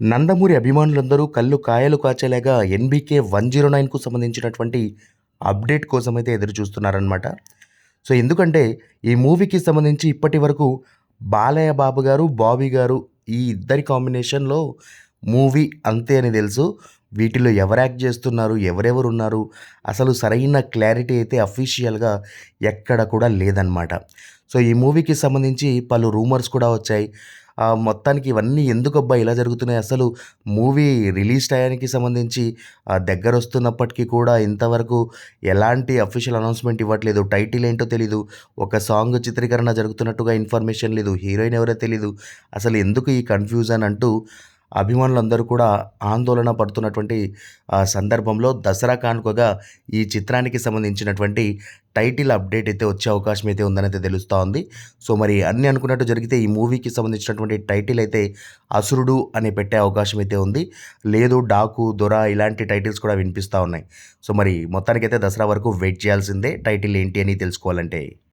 నందమూరి అభిమానులందరూ కళ్ళు కాయలు కాచేలాగా ఎన్బీకే వన్ జీరో నైన్కు సంబంధించినటువంటి అప్డేట్ కోసం అయితే ఎదురు చూస్తున్నారనమాట సో ఎందుకంటే ఈ మూవీకి సంబంధించి ఇప్పటి వరకు బాలయ్య బాబు గారు బాబీ గారు ఈ ఇద్దరి కాంబినేషన్లో మూవీ అంతే అని తెలుసు. వీటిలో ఎవరు యాక్ట్ చేస్తున్నారు ఎవరెవరు ఉన్నారు అసలు సరైన క్లారిటీ అయితే అఫీషియల్గా ఎక్కడ కూడా లేదనమాట సో ఈ మూవీకి సంబంధించి పలు రూమర్స్ కూడా వచ్చాయి. మొత్తానికి ఇవన్నీ ఎందుకు అబ్బా ఇలా జరుగుతున్నాయి? అసలు మూవీ రిలీజ్ టయానికి సంబంధించి దగ్గర వస్తున్నప్పటికీ కూడా ఇంతవరకు ఎలాంటి అఫీషియల్ అనౌన్స్మెంట్ ఇవ్వట్లేదు. టైటిల్ ఏంటో తెలీదు. ఒక సాంగ్ చిత్రీకరణ జరుగుతున్నట్టుగా ఇన్ఫర్మేషన్ లేదు. హీరోయిన్ ఎవరో తెలీదు. అసలు ఎందుకు ఈ కన్ఫ్యూజన్ అంటూ అభిమానులందరూ కూడా ఆందోళన పడుతున్నటువంటి ఆ, సందర్భంలో దసరా కానుకగా ఈ చిత్రానికి సంబంధించినటువంటి టైటిల్ అప్డేట్ అయితే వచ్చే అవకాశం అయితే ఉందనైతే తెలుస్తూ ఉంది. సో మరి అన్ని అనుకున్నట్టు జరిగితే ఈ మూవీకి సంబంధించినటువంటి టైటిల్ అయితే అసురుడు అని పెట్టే అవకాశం అయితే ఉంది. లేదు డాకు దొర ఇలాంటి టైటిల్స్ కూడా వినిపిస్తూ ఉన్నాయి. సో మరి మొత్తానికైతే దసరా వరకు వెయిట్ చేయాల్సిందే టైటిల్ ఏంటి అని తెలుసుకోవాలంటే.